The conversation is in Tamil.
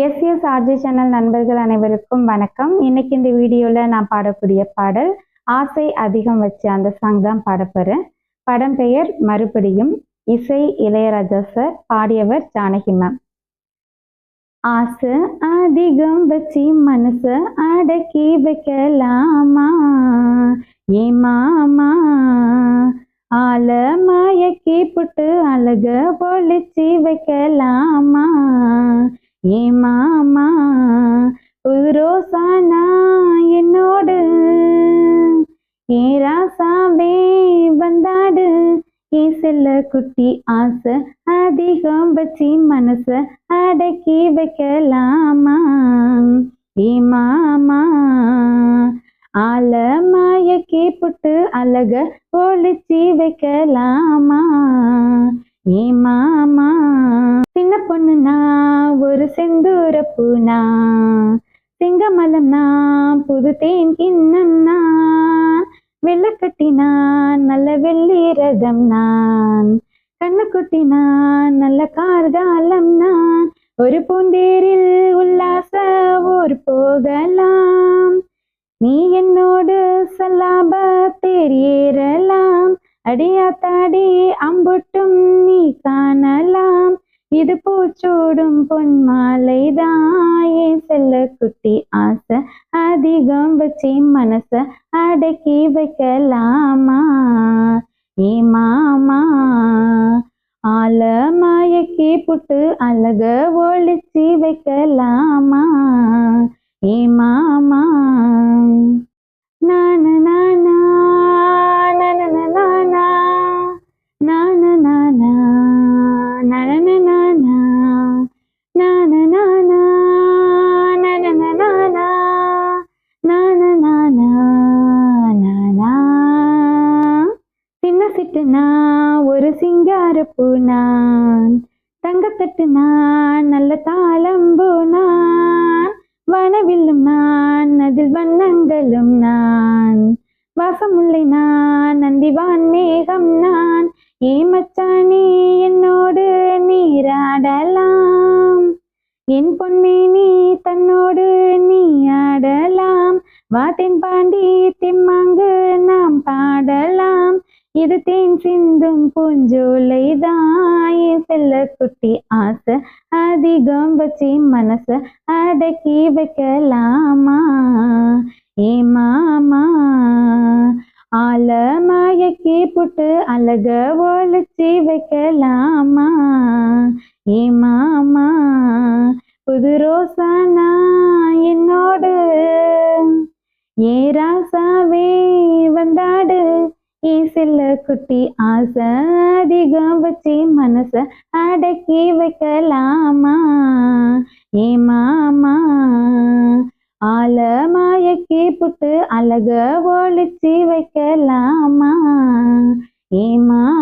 எஸ் எஸ் ஆர்ஜி சேனல் நண்பர்கள் அனைவருக்கும் வணக்கம். இன்னைக்கு இந்த வீடியோவில் நான் பாடக்கூடிய பாடல் ஆசை அதிகம் வச்சு அந்த சாங் தான் பாடப்போகிறேன் படம் பெயர் மறுபடியும் இசை இளையராஜா சார் பாடியவர் ஜானகி மேம் ஆசை அதிகம் வச்சு மனசை அடக்கி வைக்கலாமா? ஏ மாமா ஆல மயக்கி புட்டு அழக பொழிச்சு வைக்கலாமா? ஏ மாமா புது ரோசானா என்னோடு. ஏ ராசாவே வந்தாடு ஏ செல்ல குட்டி ஆசை அதிகம் வச்சு மனச அடக்கி வைக்கலாமா? ஏ மாமா ஆல மயக்கி புட்டு அழக ஒழிச்சி வைக்கலாமா? ஏ மாமா புது தேன் கிண்ணம் நான் வெள்ளக்கட்டி நான் நல்ல வெள்ளி ரதம் நான். கண்ணுக்குட்டி நான் நல்ல கார்காலம் நான். ஒரு பூந்தேரில் உல்லாச ஊர் போகலாம். நீ என்னோடு சல்லாப தேரேறலாம் அடியாத்தாடி அம்புட்டும் நீ காணலாம். இது பூச்சோடும் பொன் மாலைதாயே செல்ல குட்டி ஆசை அதிகம் வச்சு மனச அடக்கி வைக்கலாமா? ஏ மாமா ஆல மயக்கி புட்டு அழக ஒழிச்சு வைக்கலாமா? தங்கத்தட்டு நான் ஒரு சிங்கார நான். தங்கத்தட்டு நான் நல்ல தாளம்பூ நான். வனவில்லும் நான் அதில் வண்ணங்களும் நான். வாசமுல்லை நான் நந்திவான் மேகம் நான். ஏமச்சானே என்னோடு நீராடலாம் என் பொன்மேனி தன்னோடு நீ ஆடலாம். வாத்தின் பாண்டி திம்மா இது தேன் சிந்தும் பூஞ்சோலை தாயே செல்ல குட்டி ஆசை அதிகம் வச்சு மனச அடக்கி வைக்கலாமா? ஏ மாமா ஆல மாயக்கி புட்டு அழக ஒழிச்சு வைக்கலாமா? ஏ மாமா புது ரோசானா என்னோடு ஏ ராசாவே. ஏ செல்ல குட்டி ஆசை அதிகம் வச்சு மனச அடக்கி வைக்கலாமா? ஏ மாமா ஆல மாயக்கி புட்டு அழக ஒழிச்சு வைக்கலாமா? ஏ மாமா